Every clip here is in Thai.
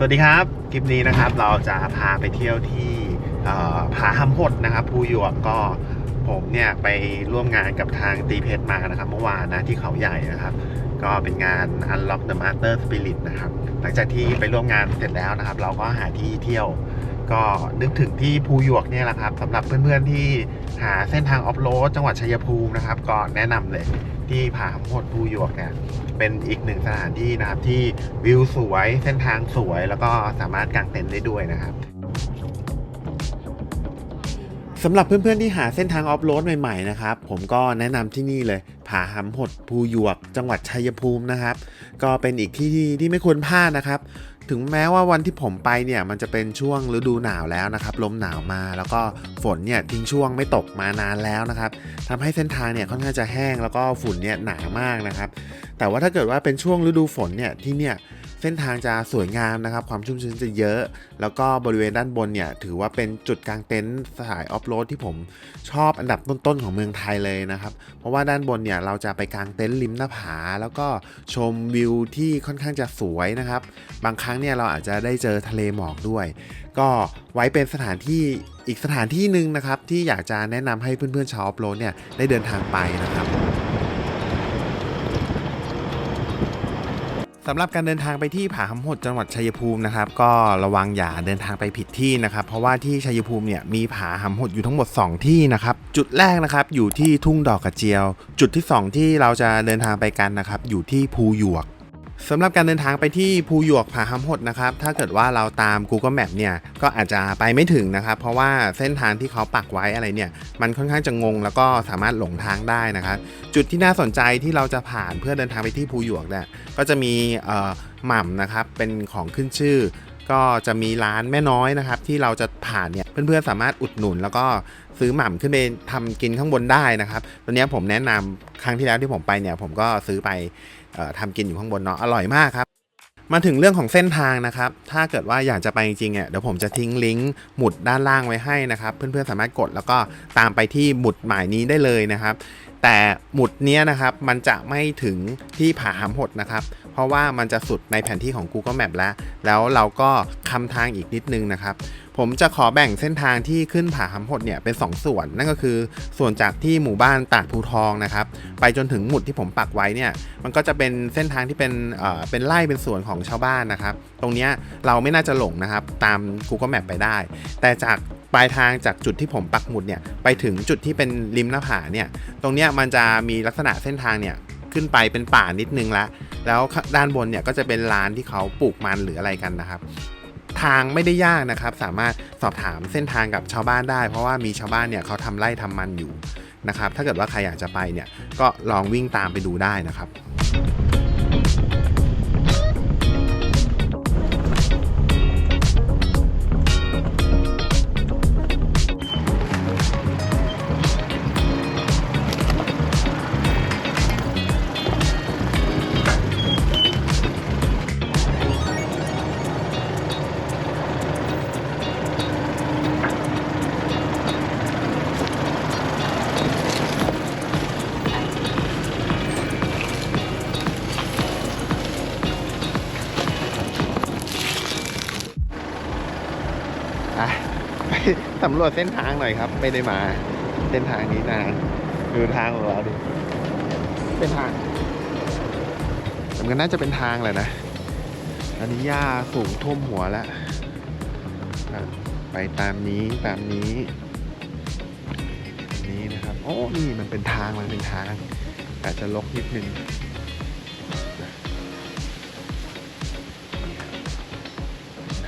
สวัสดีครับ คลิปนี้นะครับเราจะพาไปเที่ยวที่ผาหำหดนะครับภูหยวกก็ผมเนี่ยไปร่วมงานกับทางตีเพชรมานะครับเมื่อวานนะที่เขาใหญ่นะครับ ก็เป็นงาน Unlock the Master Spirit นะครับ หลังจากที่ไปร่วมงานเสร็จแล้วนะครับ เราก็หาที่เที่ยว ก็นึกถึงที่ภูหยวกเนี่ยแหละครับสำหรับเพื่อนๆที่หาเส้นทางออฟโรดจังหวัดชัยภูมินะครับ ก็แนะนำเลย ที่ผาหำหดภูหยวกเนี่ยเป็นอีกหนึ่งสถานที่นะครับที่วิวสวยเส้นทางสวย แล้วก็สามารถกางเต็นท์ได้ด้วยนะครับ สำหรับเพื่อนๆที่หาเส้นทางออฟโรดใหม่ๆนะครับผมก็แนะนำที่นี่เลย ผาหำหดภูหยวก จังหวัดชัยภูมินะครับ ก็เป็นอีกที่ที่ที่ไม่ควรพลาดนะครับ ถึงแม้ว่าวันที่ผมไปเนี่ยมันจะเป็นช่วงฤดูหนาวแล้วนะครับ ลมหนาวมาแล้วก็ฝนเนี่ยทิ้งช่วงไม่ตกมานานแล้วนะครับทำให้เส้นทางเนี่ยค่อนข้างจะแห้งแล้วก็ฝุ่นเนี่ยหนามากนะครับ แต่ว่าถ้าเกิดว่าเป็นช่วงฤดูฝนเนี่ยที่เนี่ย เส้นทางจะสวยงามนะครับ ความชุ่มชื้นจะเยอะ แล้วก็บริเวณด้านบนเนี่ย ถือว่าเป็นจุดกางเต็นท์สายออฟโรดที่ผมชอบอันดับต้นๆของเมืองไทยเลยนะครับ เพราะว่าด้านบนเนี่ยเราจะไปกางเต็นท์ริมหน้าผา แล้วก็ชมวิวที่ค่อนข้างจะสวยนะครับ บางครั้งเนี่ยเราอาจจะได้เจอทะเลหมอกด้วย ก็ไว้เป็นสถานที่อีกสถานที่หนึ่งนะครับที่อยากจะแนะนำให้เพื่อนๆชาวออฟโรดเนี่ยได้เดินทางไปนะครับ สำหรับการเดินทางไปที่ผาหำหดจังหวัดชัยภูมินะครับ ก็ระวังอย่าเดินทางไปผิดที่นะครับ เพราะว่าที่ชัยภูมิเนี่ยมีผาหำหดอยู่ทั้งหมด 2 ที่นะครับ จุดแรกนะครับอยู่ที่ทุ่งดอกกระเจียว จุดที่ 2 ที่เราจะเดินทางไปกันนะครับ อยู่ที่ภูหยวก สำหรับการเดินทางไปที่ภูหยวกผาหำหดนะครับ ถ้าเกิดว่าเราตาม Google Map เนี่ย ก็อาจจะไปไม่ถึงนะครับ เพราะว่าเส้นทางที่เขาปักไว้อะไรเนี่ย มันค่อนข้างจะงง แล้วก็สามารถหลงทางได้นะครับ จุดที่น่าสนใจที่เราจะผ่านเพื่อเดินทางไปที่ภูหยวกเนี่ย ก็จะมีหม่ำนะครับ เป็นของขึ้นชื่อ ก็จะมีร้านแม่น้อยนะครับ ที่เราจะผ่านเนี่ย เพื่อนๆสามารถอุดหนุนแล้วก็ซื้อหม่ำขึ้นไปทำกินข้างบนได้นะครับ ตัวนี้ผมแนะนำครั้งที่แล้วที่ผมไปเนี่ย ผมก็ซื้อไป ทำกินอยู่ข้างบนเนาะอร่อยมากครับ มาถึงเรื่องของเส้นทางนะครับ ถ้าเกิดว่าอยากจะไปจริงๆอ่ยเดี๋ยวผมจะทิ้งลิงก์หมุดด้านล่างไว้ให้นะครับ เพื่อนๆสามารถกดแล้วก็ตามไปที่หมุดหมายนี้ได้เลยนะครับ แต่หมุดเนี้ยนะครับมันจะไม่ถึงที่ผาหำหดนะครับ ราะว่ามันจะสุดในแผนที่ของ Google Map แล้ว แล้วเราก็คำทางอีกนิดนึงนะครับ ผมจะขอแบ่งเส้นทางที่ขึ้นผาหำหดเนี่ยเป็น 2 ส่วน นั่นก็คือส่วนจากที่หมู่บ้านตาดภูทองนะครับ ไปจนถึงหมุดที่ผมปักไว้เนี่ย มันก็จะเป็นเส้นทางที่เป็นเอ่อเป็นไร่เป็นสวนของชาวบ้านนะครับ ตรงเนี้ยเราไม่น่าจะหลงนะครับ ตาม Google Map ไปได้ แต่จากปลายทางจากจุดที่ผมปักหมุดเนี่ยไปถึงจุดที่เป็นริมหน้าผาเนี่ย ตรงเนี้ยมันจะมีลักษณะเส้นทางเนี่ย ขึ้นไปเป็นป่านิดนึงละ แล้วด้านบนเนี่ยก็จะเป็นลานที่เขาปลูกมันหรืออะไรกันนะครับ ทางไม่ได้ยากนะครับ สามารถสอบถามเส้นทางกับชาวบ้านได้ เพราะว่ามีชาวบ้านเนี่ยเขาทำไร่ทำมันอยู่นะครับ ถ้าเกิดว่าใครอยากจะไปเนี่ยก็ลองวิ่งตามไปดูได้นะครับ สำรวจเส้นทางหน่อยครับ ไม่ได้มา เส้นทางนี้นานดูทางของเราดิเป็นทางมันก็น่าจะเป็นทางแหละนะ อันนี้หญ้าสูงท่วมหัวแล้วอะไปตามนี้ตามนี้อันนี้นะครับ โอ้นี่มันเป็นทางมันเป็นทาง อาจจะลกนิดนึง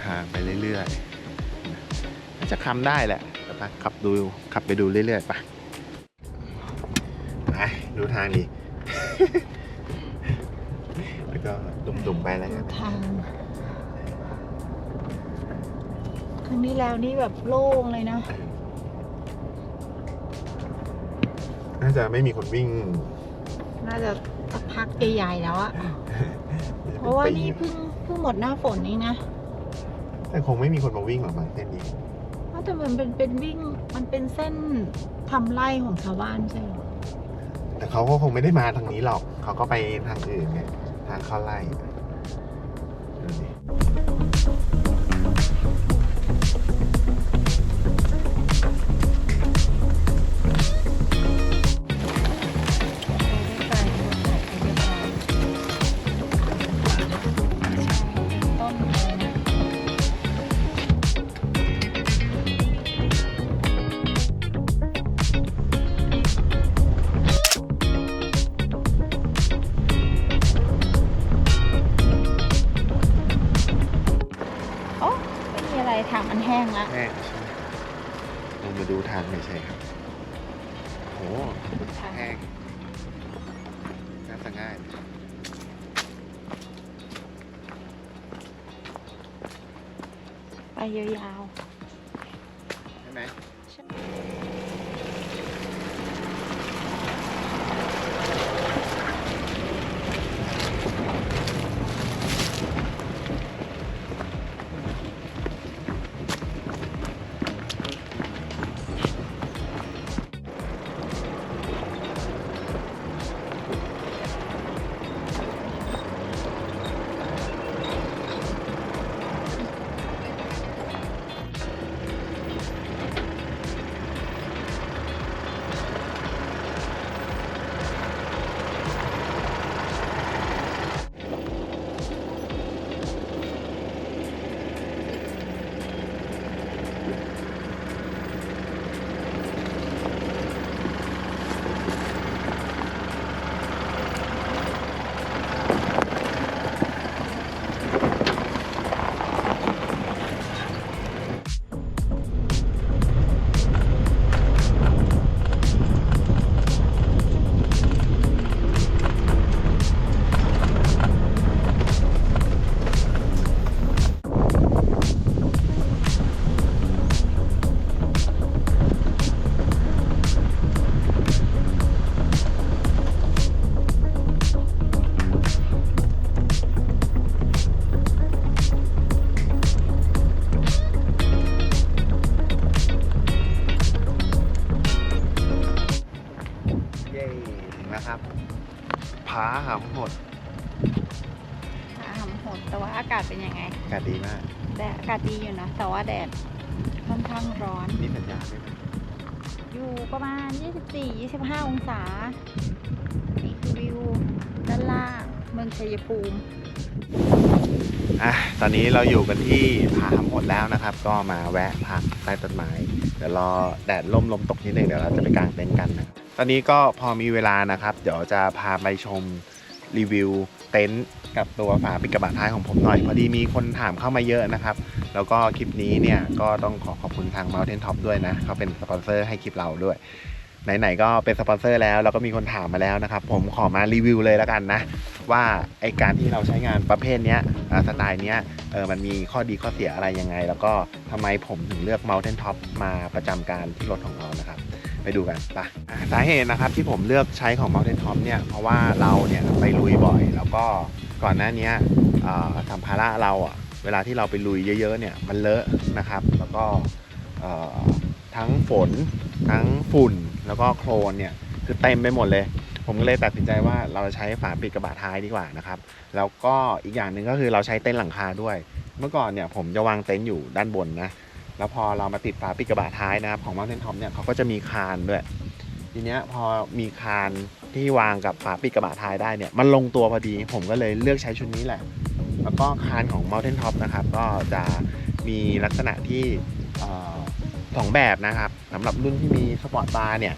ทางไปเรื่อยๆน่า จะคำได้แหละแต่ไปขับดูขับไปดูเรื่อยๆไปไปดูทางดี แล้วก็ดุ่มๆไปแล้วกันทางครั้งนี้แล้วนี่แบบโล่งเลยนะ น่าจะไม่มีคนวิ่ง น่าจะสักพักใหญ่ๆแล้วอะเพราะว่านี่เพิ่งเพิ่งหมดหน้าฝนนี่นะ แต่คงไม่มีคนมาวิ่งหรอกมั้งเส้นนี้เพราะ แต่มันเป็นเป็นวิ่งมันเป็นเส้นทำไร่ของชาวบ้านใช่ไหมแต่เขาก็คงไม่ได้มาทางนี้หรอก เขาก็ไปทางอื่นไงทางเข้าไร่ อากาศเป็นยังไง อากาศดีมาก แต่อากาศดีอยู่นะ แต่ว่าแดดค่อนข้างร้อน นี่สัญญาณด้วยไหมอยู่ประมาณ 24-25 องศา นี่คือวิวด้านล่างเมืองชัยภูมิ อะ ตอนนี้เราอยู่กันที่ผาหำหดแล้วนะครับ ก็มาแวะพักใต้ต้นไม้ เดี๋ยวรอแดดล่มลมตกนิดนึงเดี๋ยวเราจะไปกางเต็นท์กันนะครับตอนนี้ก็พอมีเวลานะครับ เดี๋ยวจะพาไปชมรีวิวเต็นท์ กับตัวฝาปิดกระบะท้ายของผมหน่อย พอดีมีคนถามเข้ามาเยอะนะครับ แล้วก็คลิปนี้เนี่ยก็ต้องขอขอบคุณทาง Mountain Top ด้วยนะเขาเป็นสปอนเซอร์ให้คลิปเราด้วยไหนๆก็เป็นสปอนเซอร์แล้วแล้วก็มีคนถามมาแล้วนะครับ ผมขอมารีวิวเลยแล้วกันนะ ว่าไอการที่เราใช้งานประเภทเนี้ยสไตล์เนี้ยเออมันมีข้อดีข้อเสียอะไรยังไง แล้วก็ทำไมผมถึงเลือก Mountain Top มาประจำการที่รถของเรานะครับ ไปดูกันไปะสาเหตุนะครับที่ผมเลือกใช้ของ Mountain Top เนี่ยเพราะว่าเราเนี่ยไปลุยบ่อย แล้วก็ก่อนหน้านี้สัมภาระเราอะเวลาที่เราไปลุยเยอะๆเนี่ยมันเลอะนะครับ แล้วก็ทั้งฝน ทั้งฝุ่นแล้วก็โคลนเนี่ยคือเต็มไปหมดเลย ผมก็เลยตัดสินใจว่าเราจะใช้ฝาปิดกระบะท้ายดีกว่านะครับ แล้วก็อีกอย่างหนึ่งก็คือเราใช้เต็นท์หลังคาด้วย เมื่อก่อนเนี่ยผมจะวางเต็นท์อยู่ด้านบนนะ แล้วพอเรามาติดฝาปิดกระบะท้ายนะครับของ Mountain Top เนี่ยเขาก็จะมีคานด้วย ทีเนี้ยพอมีคานที่วางกับฝาปิดกระบะท้ายได้เนี่ยมันลงตัวพอดี ผมก็เลยเลือกใช้ชุดนี้แหละ แล้วก็คานของ Mountain Top นะครับก็จะมีลักษณะที่เอ่อสองแบบนะครับสำหรับรุ่นที่มีสปอร์ตบาร์เนี่ย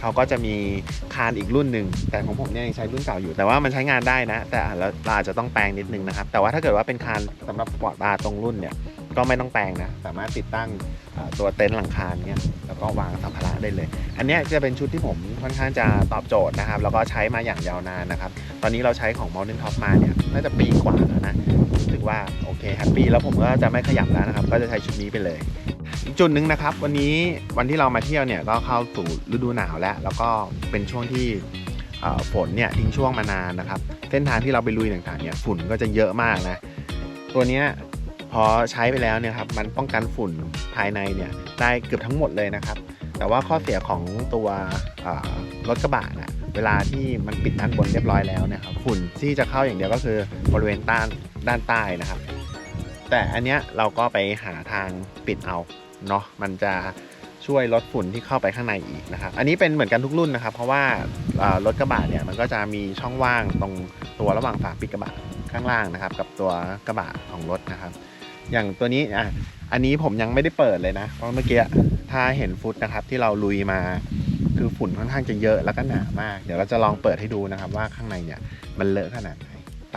เขาก็จะมีคานอีกรุ่นหนึ่งแต่ของผมเนี่ยยังใช้รุ่นเก่าอยู่แต่ว่ามันใช้งานได้นะ แต่เราอาจจะต้องแปลงนิดนึงนะครับ แต่ว่าถ้าเกิดว่าเป็นคานสำหรับสปอร์ตบาร์ตรงรุ่นเนี่ย ก็ไม่ต้องแปลงนะ สามารถติดตั้งตัวเต็นท์หลังคาเนี่ยแล้วก็วางสัมภาระได้เลย อันนี้จะเป็นชุดที่ผมค่อนข้างจะตอบโจทย์นะครับ แล้วก็ใช้มาอย่างยาวนานนะครับ ตอนนี้เราใช้ของ Mountain Top มาเนี่ยน่าจะปีกว่าแล้วนะรู้สึกว่าโอเคแฮปปี้แล้วผมก็จะไม่ขยับแล้วนะครับ ก็จะใช้ชุดนี้ไปเลยจุดหนึ่งนะครับวันนี้วันที่เรามาเที่ยวเนี่ยก็เข้าสู่ฤดูหนาวแล้ว แล้วก็เป็นช่วงที่ฝนเนี่ยทิ้งช่วงมานานนะครับ เส้นทางที่เราไปลุยต่างๆเนี่ยฝุ่นก็จะเยอะมากนะ ตัวเนี้ย พอใช้ไปแล้วเนี่ยครับมันป้องกันฝุ่นภายในเนี่ยได้เกือบทั้งหมดเลยนะครับ แต่ว่าข้อเสียของตัวรถกระบะนะเวลาที่มันปิดด้านบนเรียบร้อยแล้วเนะครับฝุ่นที่จะเข้าอย่างเดียวก็คือบริเวณด้านด้านใต้นะครับ แต่อันเนี้ยเราก็ไปหาทางปิดเอาเนาะมันจะช่วยลดฝุ่นที่เข้าไปข้างในอีกนะครับ อันนี้เป็นเหมือนกันทุกรุ่นนะครับ เพราะว่ารถกระบะเนี่ยมันก็จะมีช่องว่างตรงตัวระหว่างฝาปิดกระบะข้างล่างนะครับ กับตัวกระบะของรถนะครับ อย่างตัวนี้อะอันนี้ผมยังไม่ได้เปิดเลยนะเพราะเมื่อกี้ถ้าเห็นฟุตนะครับที่เราลุยมาคือฝุ่นค่อนข้างจะเยอะแล้วก็หนามาก เดี๋ยวเราจะลองเปิดให้ดูนะครับ ว่าข้างในเนี่ยมันเลอะขนาดไหนไป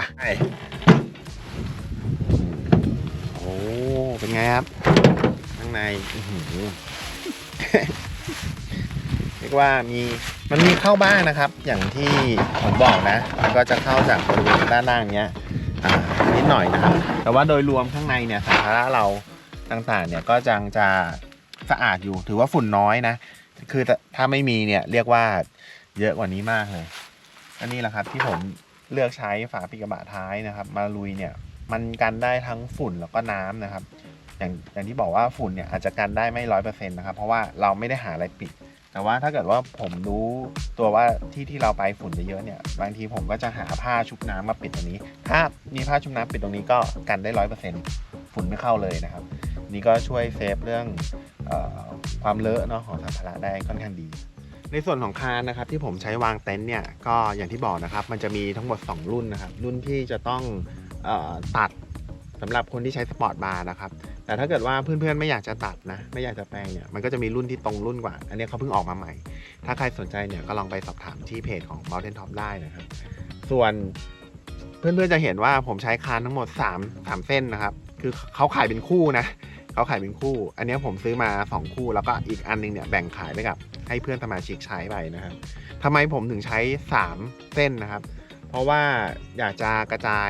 โอ้เป็นไงครับ ข้างในอืเรียกว่ามีมันมีเข้าบ้างนะครับ อย่างที่ผมบอกนะ มันก็จะเข้าจากบริเวณด้านล่างเนี้ย ดหน่อยนะครับ แต่ว่าโดยรวมข้างในเนี่ยสาระเราต่างๆเนี่ยก็จังจะสะอาดอยู่ถือว่าฝุ่นน้อยนะ คือถ้าไม่มีเนี่ยเรียกว่าเยอะกว่านี้มากเลย อันนี้แหละครับที่ผมเลือกใช้ฝาปิดกระบะท้ายนะครับ มาลุยเนี่ยมันกันได้ทั้งฝุ่นแล้วก็น้ำนะครับ อย่างอย่างที่บอกว่าฝุ่นเนี่ยอาจจะกันได้ไม่ร้อยเปอร์เซ็นต์นะครับ เพราะว่าเราไม่ได้หาอะไรปิด แต่ว่าถ้าเกิดว่าผมรู้ตัวว่าที่ที่เราไปฝุ่นเยอะๆเนี่ย บางทีผมก็จะหาผ้าชุบน้ำมาปิดตรงนี้ ถ้ามีผ้าชุบน้ำปิดตรงนี้ก็กันได้ร้อยเปอร์เซ็นต์ฝุ่นไม่เข้าเลยนะครับ นี่ก็ช่วยเซฟเรื่องออความเลอะเนาะของสัมภาระได้ค่อนข้างดีในส่วนของคานนะครับที่ผมใช้วางเต็นท์เนี่ยก็อย่างที่บอกนะครับ มันจะมีทั้งหมด 2 รุ่นนะครับ รุ่นที่จะต้องออตัดสำหรับคนที่ใช้สปอร์ตบาร์นะครับ แต่ถ้าเกิดว่าเพื่อนๆไม่อยากจะตัดนะ ไม่อยากจะแปลงเนี่ยมันก็จะมีรุ่นที่ตรงรุ่นกว่า อันนี้เขาเพิ่งออกมาใหม่ ถ้าใครสนใจเนี่ยก็ลองไปสอบถามที่เพจของ Mountain Top ได้นะครับ ส่วนเพื่อนๆจะเห็นว่าผมใช้คานทั้งหมด 3 3 เส้นนะครับ คือเขาขายเป็นคู่นะเขาขายเป็นคู่ อันนี้ผมซื้อมา 2 คู่แล้วก็อีกอันหนึงเนี่ยแบ่งขายไปกับ ให้เพื่อนสมาชิกใช้ไปนะครับทำไมผมถึงใช้ 3 เส้นนะครับ เพราะว่าอยากจะกระจาย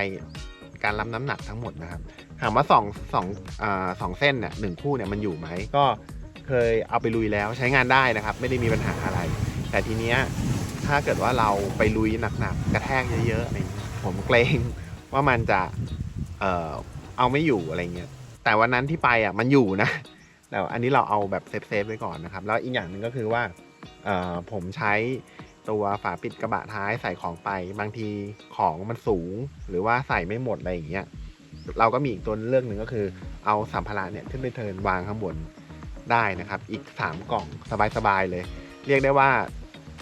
การรับน้ำหนักทั้งหมดนะครับ ถามว่าสองสองอ่าสองเส้นเนี่ยหนึ่งคู่เนี่ยมันอยู่ไหมก็เคยเอาไปลุยแล้วใช้งานได้นะครับ ไม่ได้มีปัญหาอะไร แต่ทีเนี้ยถ้าเกิดว่าเราไปลุยหนักๆกระแทกเยอะๆอะไรเงี้ยผมเกรงว่ามันจะเอ่อเอาไม่อยู่อะไรเงี้ยแต่วันนั้นที่ไปอะมันอยู่นะแต่อันนี้เราเอาแบบเซฟๆไว้ก่อนนะครับ แล้วอีกอย่างหนึ่งก็คือว่าเอ่อผมใช้ตัวฝาปิดกระบะท้ายใส่ของไป บางทีของมันสูง หรือว่าใส่ไม่หมดอะไรอย่างเงี้ย เราก็มีอีกตัวเลือกหนึ่งก็คือ เอาสัมภาระเนี่ยขึ้นไปเทินวางข้างบนได้นะครับ อีก 3 กล่องสบายๆเลย เรียกได้ว่า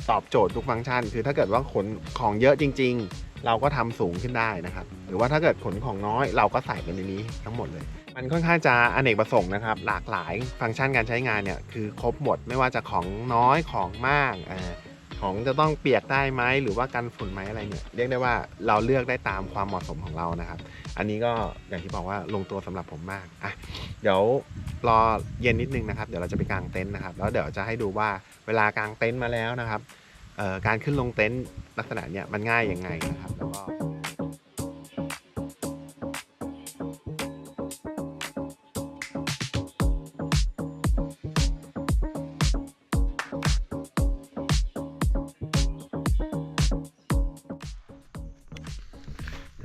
ตอบโจทย์ทุกฟังก์ชัน คือถ้าเกิดว่าขนของเยอะจริง ๆ เราก็ทำสูงขึ้นได้นะครับ หรือว่าถ้าเกิดขนของน้อยเราก็ใส่ไปในนี้ทั้งหมดเลย มันค่อนข้างจะอเนกประสงค์นะครับ หลากหลายฟังก์ชันการใช้งานเนี่ยคือครบหมดไม่ว่าจะของน้อยของมากอ่อ ของจะต้องเปียกได้ไหมหรือว่ากันฝุ่นไหมอะไรเนี่ยเรียกได้ว่าเราเลือกได้ตามความเหมาะสมของเรานะครับ อันนี้ก็อย่างที่บอกว่าลงตัวสำหรับผมมากอะเดี๋ยวรอเย็นนิดนึงนะครับ เดี๋ยวเราจะไปกางเต็นท์นะครับแล้วเดี๋ยวจะให้ดูว่าเวลากางเต็นท์มาแล้วนะครับเอ่อการขึ้นลงเต็นท์ลักษณะเนี้ยมันง่ายยังไงนะครับแล้วก็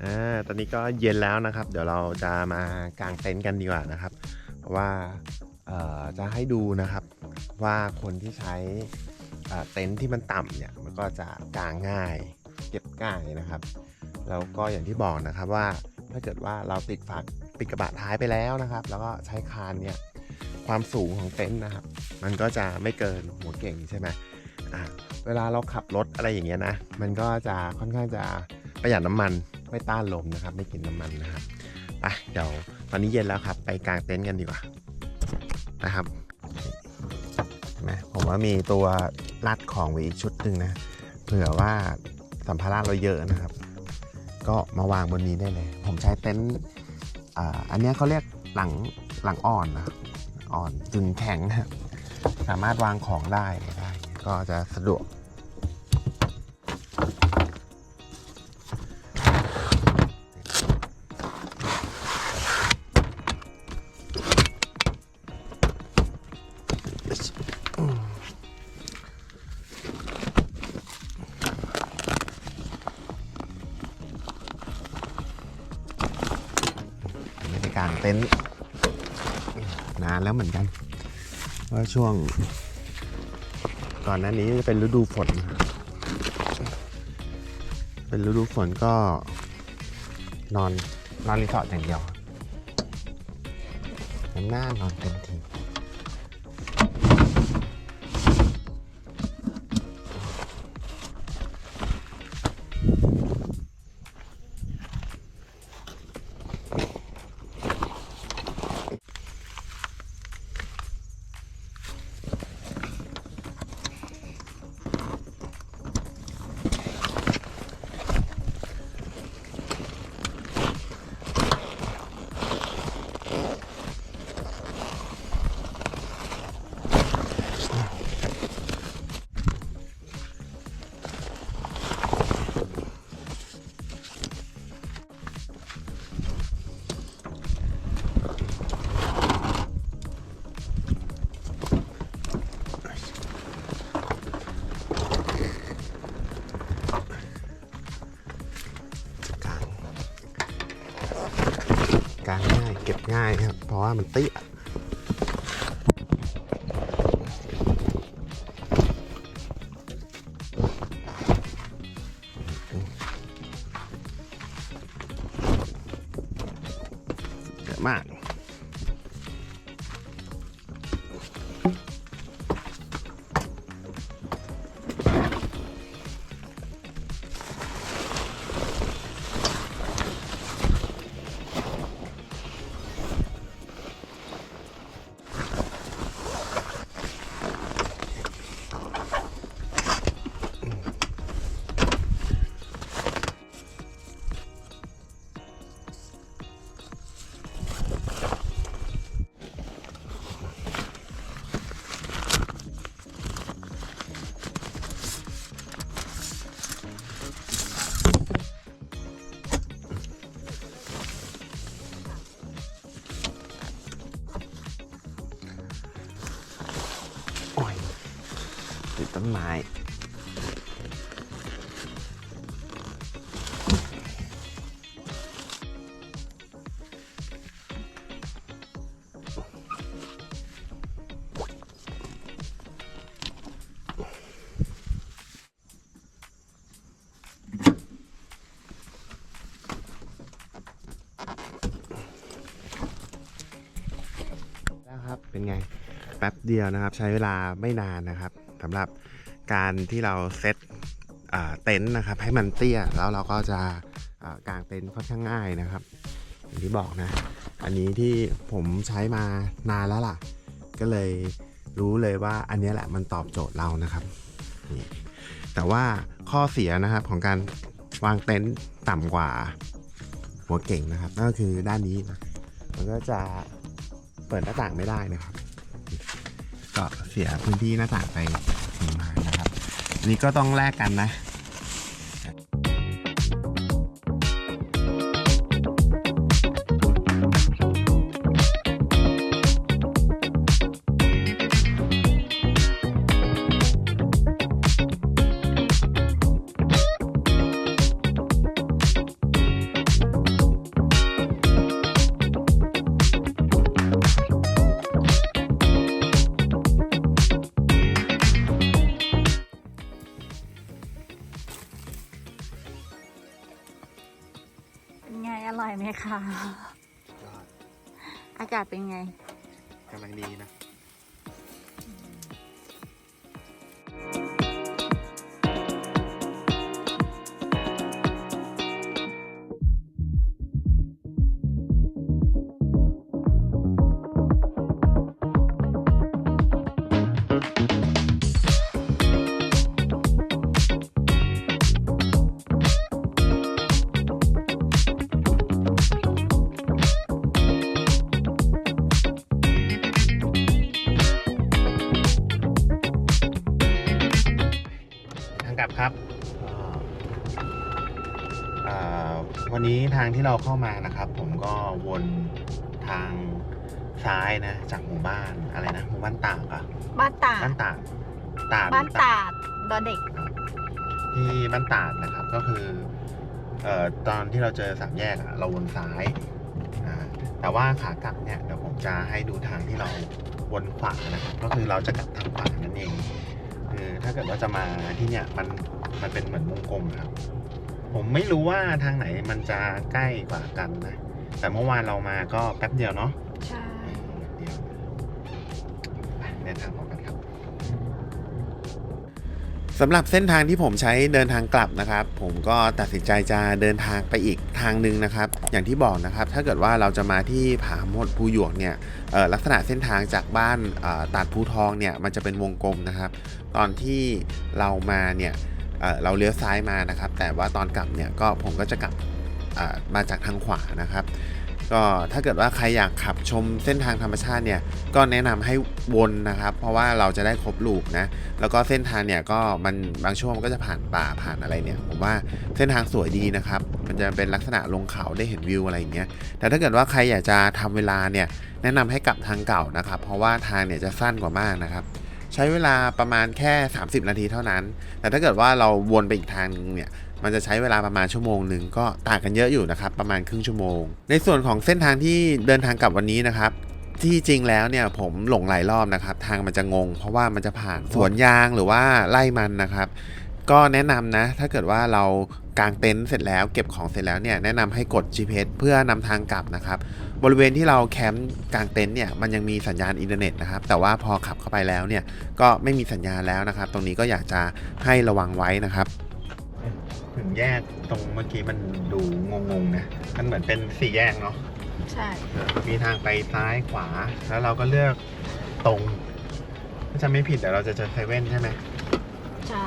อ่าตอนนี้ก็เย็นแล้วนะครับ เดี๋ยวเราจะมากางเต็นท์กันดีกว่านะครับ เพราะว่าจะให้ดูนะครับว่าคนที่ใช้เต็นท์ที่มันต่ำเนี่ยมันก็จะกางง่ายเก็บง่ายนะครับแล้วก็อย่างที่บอกนะครับว่าถ้าเกิดว่าเราติดฝาปิดกระบะท้ายไปแล้วนะครับ แล้วก็ใช้คานเนี่ยความสูงของเต็นท์นะครับ มันก็จะไม่เกินหัวเก่งใช่ไหมเวลาเราขับรถอะไรอย่างเงี้ยนะมันก็จะค่อนข้างจะประหยัดน้ำมัน ไม่ต้านลมนะครับ ไม่กินน้ำมันนะครับไปเดี๋ยวตอนนี้เย็นแล้วครับ ไปกางเต็นท์กันดีกว่านะครับนไหมผมว่ามีตัวรัดของไว้อีกชุดหนึ่งนะ เผื่อว่าสัมภาระเราเยอะนะครับ ก็มาวางบนนี้ได้เลย ผมใช้เต็นท์อันนี้เขาเรียกหลังหลังอ่อนนะอ่อนจึงแข็งนะครับสามารถวางของได้ได้ ก็จะสะดวก เหมือนกันว่าช่วงก่อนหน้านี้จะเป็นฤดูฝน เป็นฤดูฝนก็นอนนอนรีสอร์ทอย่างเดียวน้ำหน้านอนเต็มที ว่ามันเตี้ย เป็นไง แป๊บเดียวนะครับ ใช้เวลาไม่นานนะครับสำหรับการที่เราเซตเต็นท์นะครับ ให้มันเตี้ยแล้วเราก็จะกางเต็นท์ค่อนข้างง่ายนะครับอย่างที่บอกนะ อันนี้ที่ผมใช้มานานแล้วล่ะ ก็เลยรู้เลยว่าอันนี้แหละมันตอบโจทย์เรานะครับนี่แต่ว่าข้อเสียนะครับของการวางเต็นท์ต่ำกว่าหัวเก่งนะครับนั่นก็คือด้านนี้นะมันก็จะ เปิดหน้าต่างไม่ได้นะครับ ก็เสียพื้นที่หน้าต่างไปหนึ่งมานะครับ อันนี้ก็ต้องแลกกันนะ ร่อยไหมคะ อากาศเป็นไง กำลังดีนะ วันนี้ทางที่เราเข้ามานะครับ ผมก็วนทางซ้ายนะ จากหมู่บ้านอะไรนะหมู่บ้านตากอะบ้านตาดบ้านตากตาดบ้านตาดดอเด็ก ที่บ้านตาดนะครับก็คือเอ่อตอนที่เราเจอสามแยกอะเราวนซ้ายอ่าแต่ว่าขากลับเนี่ยเดี๋ยวผมจะให้ดูทางที่เราวนขวานะครับก็คือเราจะกลับทางขวานั่นเองคือถ้าเกิดว่าจะมาที่เนี่ยมัน มันเป็นเหมือนวงกลมครับ ผมไม่รู้ว่าทางไหนมันจะใกล้กว่ากันนะ แต่เมื่อวานเรามาก็แป๊บเดียวเนาะใช่เดียวไปเดินทางพร้อมกันครับสำหรับเส้นทางที่ผมใช้เดินทางกลับนะครับ ผมก็ตัดสินใจจะเดินทางไปอีกทางหนึ่งนะครับ อย่างที่บอกนะครับ ถ้าเกิดว่าเราจะมาที่ผาหมดภูหยวกเนี่ยเอ่อลักษณะเส้นทางจากบ้านเอ่อตาดภูทองเนี่ยมันจะเป็นวงกลมนะครับ ตอนที่เรามาเนี่ย เเราเลี้ยวซ้ายมานะครับ แต่ว่าตอนกลับเนี่ยก็ผมก็จะกลับมาจากทางขวานะครับ ก็ถ้าเกิดว่าใครอยากขับชมเส้นทางธรรมชาติเนี่ยก็แนะนำให้วนนะครับ เพราะว่าเราจะได้ครบลูปนะแล้วก็เส้นทางเนี่ยก็มันบางช่วงมันก็จะผ่านป่าผ่านอะไรเนี่ยผมว่าเส้นทางสวยดีนะครับ มันจะเป็นลักษณะลงเขาได้เห็นวิวอะไรอย่างเงี้ยแต่ถ้าเกิดว่าใครอยากจะทำเวลาเนี่ยแนะนำให้กลับทางเก่านะครับ เพราะว่าทางเนี่ยจะสั้นกว่ามากนะครับ ใช้เวลาประมาณแค่ 30 นาทีเท่านั้น แต่ถ้าเกิดว่าเราวนไปอีกทางนึงเนี่ยมันจะใช้เวลาประมาณชั่วโมงหนึ่งก็ต่างกันเยอะอยู่นะครับ ประมาณครึ่งชั่วโมง ในส่วนของเส้นทางที่เดินทางกลับวันนี้นะครับ ที่จริงแล้วเนี่ยผมหลงหลายรอบนะครับ ทางมันจะงง เพราะว่ามันจะผ่านสวนยางหรือว่าไร่มันนะครับ ก็แนะนำนะ ถ้าเกิดว่าเรากางเต็นท์เสร็จแล้วเก็บของเสร็จแล้วเนี่ยแนะนำให้กด GPS เพื่อนำทางกลับนะครับบริเวณที่เราแคมป์กางเต็นท์เนี่ยมันยังมีสัญญาณอินเทอร์เน็ตนะครับแต่ว่าพอขับเข้าไปแล้วเนี่ยก็ไม่มีสัญญาณแล้วนะครับ ตรงนี้ก็อยากจะให้ระวังไว้นะครับ ถึงแยกตรงเมื่อกี้มันดูงงๆนะมันเหมือนเป็นสี่แยกเนาะใช่มีทางไปซ้ายขวา แล้วเราก็เลือกตรงถ้าจะไม่ผิดเดี๋ยวเราจะเจอเซเว่นใช่ไหมใช่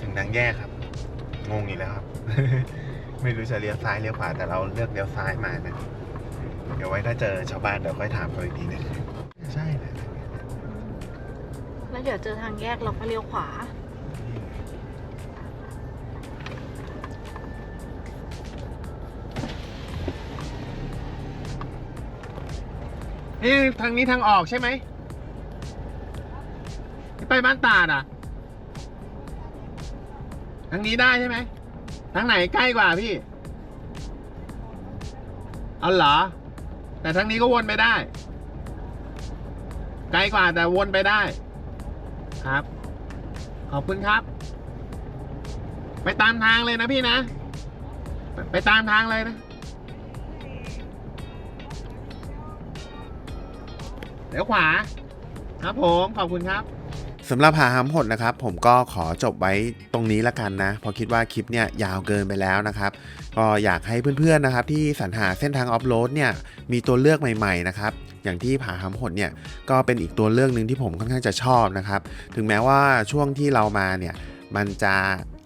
ถึงทางแยกครับ งงอีกแล้วครับ ไม่รู้จะเลี้ยวซ้ายเลี้ยวขวาแต่เราเลือกเลี้ยวซ้ายมานะ เดี๋ยวไว้ถ้าเจอชาวบ้านเดี๋ยวค่อยถามเขาอีกทีหนึงใช่เลยแล้วเดี๋ยวเจอทางแยกเราก็เลี้ยวขวา นี่ทางนี้ทางออกใช่ไหมไปบ้านตาดอะ ทางนี้ได้ใช่ไหมทางไหนใกล้กว่าพี่ เอาเหรอ แต่ทางนี้ก็วนไปได้ ไกลกว่าแต่วนไปได้ ครับ ขอบคุณครับ ไปตามทางเลยนะพี่นะ ไปไปตามทางเลยนะ เดี๋ยวขวา ครับผม ขอบคุณครับ สำหรับหาหำหดนะครับ ผมก็ขอจบไว้ตรงนี้ละกันนะเพราะคิดว่าคลิปเนี่ยยาวเกินไปแล้วนะครับ ก็อยากให้เพื่อนๆนะครับ ที่สรรหาเส้นทางออฟโรดเนี่ยมีตัวเลือกใหม่ๆนะครับอย่างที่ผาหำหดเนี่ยก็เป็นอีกตัวเลือกหนึ่งที่ผมค่อนข้างจะชอบนะครับ ถึงแม้ว่าช่วงที่เรามาเนี่ยมันจะ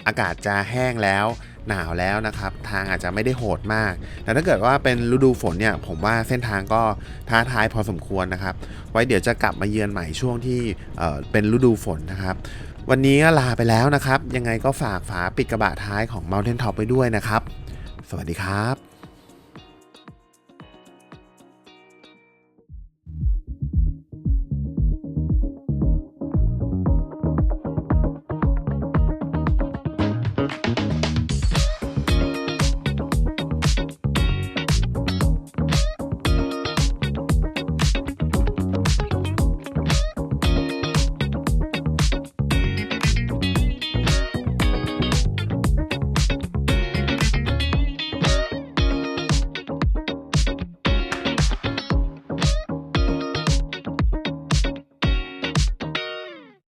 อากาศจะแห้งแล้ว หนาวแล้วนะครับทางอาจจะไม่ได้โหดมาก แต่ถ้าเกิดว่าเป็นฤดูฝนเนี่ยผมว่าเส้นทางก็ท้าทายพอสมควรนะครับ ไว้เดี๋ยวจะกลับมาเยือนใหม่ช่วงที่เเป็นฤดูฝนนะครับ วันนี้ก็ลาไปแล้วนะครับ ยังไงก็ฝากฝาปิดกระบะท้ายของ Mountain Top ไปด้วยนะครับ สวัสดีครับ